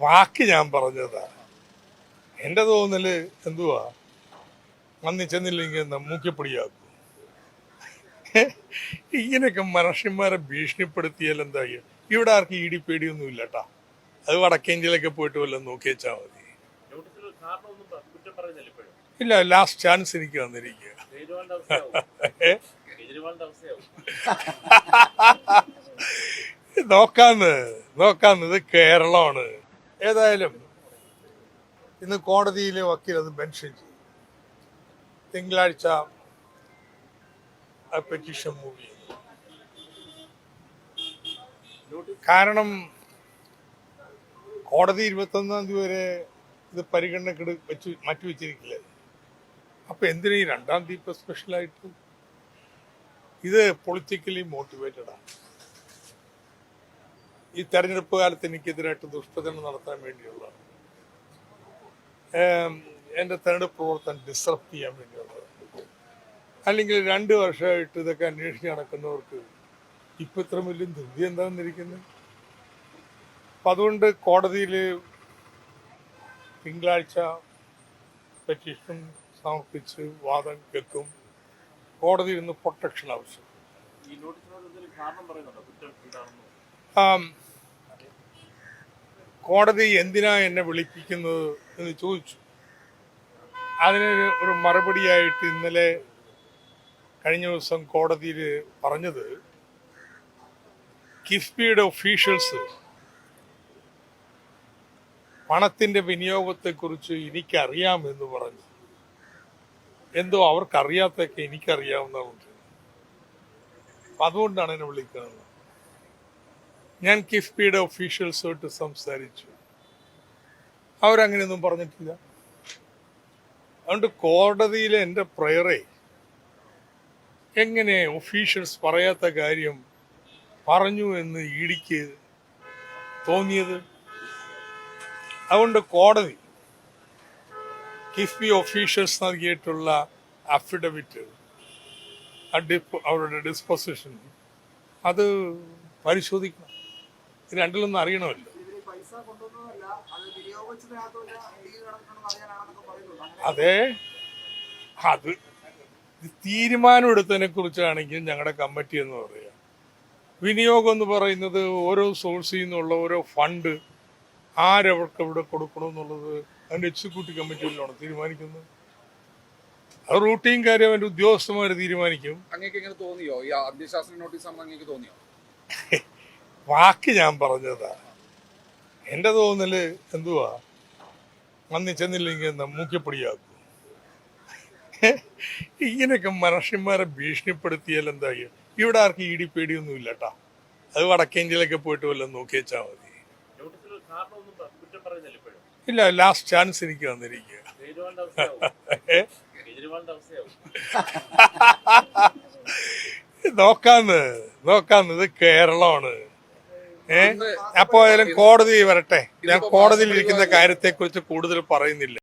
വാക്ക് ഞാൻ പറഞ്ഞതാ. എന്റെ തോന്നൽ എന്തുവാ? വന്നി ചെന്നില്ലെങ്കിൽ എന്താ മൂക്കിപ്പൊടിയാക്കും. ഇങ്ങനെയൊക്കെ മനുഷ്യന്മാരെ ഭീഷണിപ്പെടുത്തിയാൽ എന്താ? ഇവിടെ ആർക്കും ഇടി പേടിയൊന്നും ഇല്ല കേട്ടാ അത് വടക്കേന്ത്യയിലൊക്കെ പോയിട്ട് വല്ലതും നോക്കി വെച്ചാൽ മതി. ഇല്ല ലാസ്റ്റ് ചാൻസ് എനിക്ക് അവസ്ഥയാവും നോക്കാന്ന് നോക്കാന്ന്. ഇത് കേരളമാണ്. ഏതായാലും ഇന്ന് കോടതിയിലെ വക്കീൽ അത് മെൻഷൻ ചെയ്തു. തിങ്കളാഴ്ച പെറ്റീഷൻ മൂവ് ചെയ്തു. കാരണം കോടതി ഇരുപത്തൊന്നാം തീയതി വരെ ഇത് പരിഗണനക്കെടു വെച്ച് മാറ്റിവെച്ചിരിക്കില്ലേ അപ്പൊ എന്തിനാ ഈ രണ്ടാം തീയതി ഇപ്പൊ സ്പെഷ്യലായിട്ട് ഇത് പൊളിറ്റിക്കലി മോട്ടിവേറ്റഡാണ് ഈ തെരഞ്ഞെടുപ്പ് കാലത്ത് എനിക്കെതിരായിട്ട് ദുഷ്പ്രചരണം നടത്താൻ വേണ്ടിയുള്ള ഏം, എന്റെ തെരഞ്ഞെടുപ്പ് പ്രവർത്തനം ഡിസ്റപ്റ്റ് ചെയ്യാൻ വേണ്ടിയുള്ളത് അല്ലെങ്കിൽ രണ്ട് വർഷമായിട്ട് ഇതൊക്കെ അന്വേഷിച്ച് നടക്കുന്നവർക്ക് ഇപ്പം ഇത്ര വലിയ ധൃതി എന്താണെന്നിരിക്കുന്നത് അപ്പം അതുകൊണ്ട് കോടതിയിൽ തിങ്കളാഴ്ച പെറ്റീഷൻ സമർപ്പിച്ച് വാദം കേൾക്കും. കോടതിയിൽ നിന്ന് പ്രൊട്ടക്ഷൻ ആവശ്യം. ഈ നോട്ടീസിനോട് എന്തെങ്കിലും കാരണം പറയുന്നുണ്ടോ? കുറ്റം എന്താണെന്ന്? ആം, കോടതി എന്തിനാ എന്നെ വിളിപ്പിക്കുന്നത് എന്ന് ചോദിച്ചു. അതിനൊരു ഒരു മറുപടിയായിട്ട് ഇന്നലെ കഴിഞ്ഞ ദിവസം കോടതിയിൽ പറഞ്ഞത് കിഫ്ബിയുടെ ഒഫീഷ്യൽസ് പണത്തിന്റെ വിനിയോഗത്തെക്കുറിച്ച് എനിക്കറിയാമെന്ന് പറഞ്ഞു. എന്തോ അവർക്കറിയാത്തൊക്കെ എനിക്കറിയാവുന്നതുകൊണ്ട്. അതുകൊണ്ടാണ് എന്നെ വിളിക്കുന്നത്. ഞാൻ കിഫ്ബിയുടെ ഒഫീഷ്യൽസുമായിട്ട് സംസാരിച്ചു. അവരങ്ങനെയൊന്നും പറഞ്ഞിട്ടില്ല. അതുകൊണ്ട് കോടതിയിലെ എന്റെ പ്രയറെ എങ്ങനെ ഒഫീഷ്യൽസ് പറയാത്ത കാര്യം പറഞ്ഞു എന്ന് ഇടിക്ക് തോന്നിയത്? അതുകൊണ്ട് കോടതി കിഫ്ബി ഒഫീഷ്യൽസ് നൽകിയിട്ടുള്ള അഫിഡവിറ്റ് അവരുടെ ഡിസ്പോസിഷൻ അത് പരിശോധിക്കണം. ഇത് രണ്ടിലൊന്നും അറിയണമല്ലോ. അത്. അങ്ങനെ അതെ തീരുമാനം എടുത്തതിനെ കുറിച്ചാണെങ്കിൽ ഞങ്ങളുടെ കമ്മിറ്റി എന്ന് പറയാം. വിനിയോഗം എന്ന് പറയുന്നത് ഓരോ സോഴ്സിൽ നിന്നുള്ള ഓരോ ഫണ്ട് ആരവർക്ക് എവിടെ കൊടുക്കണമെന്നുള്ളത് അതിന്റെ എക്സിക്യൂട്ടീവ് കമ്മിറ്റിയിലാണ് തീരുമാനിക്കുന്നത്. അത് റൂട്ടീൻ കാര്യം അവന്റെ ഉദ്യോഗസ്ഥന്മാർ തീരുമാനിക്കും. അങ്ങേക്ക് എങ്ങനെ തോന്നിയോ? ഈ അന്ത്യശാസ്ത്ര നോട്ടീസ് ആണെന്ന് അങ്ങേക്ക് തോന്നിയോ? വാക്ക് ഞാൻ പറഞ്ഞതാ. എന്റെ തോന്നൽ എന്തുവാ? വന്നി ചെന്നില്ലെങ്കിൽ മൂക്കിപ്പൊടിയാക്കും. ഇങ്ങനെയൊക്കെ മനുഷ്യന്മാരെ ഭീഷണിപ്പെടുത്തിയാൽ എന്താ? ഇവിടെ ആർക്കും ഇടി പേടിയൊന്നും ഇല്ല കേട്ടാ അത് വടക്കേന്ത്യയിലൊക്കെ പോയിട്ട് വല്ലതും നോക്കി വെച്ചാൽ മതി. ഇല്ല ലാസ്റ്റ് ചാൻസ് എനിക്ക് വന്നിരിക്കുക നോക്കാന്ന് നോക്കാന്ന്. ഇത് കേരളമാണ്. ഏ? അപ്പോ ഏതായാലും കോടതി വരട്ടെ. ഞാൻ കോടതിയിൽ ഇരിക്കുന്ന കാര്യത്തെക്കുറിച്ച് കൂടുതൽ പറയുന്നില്ല.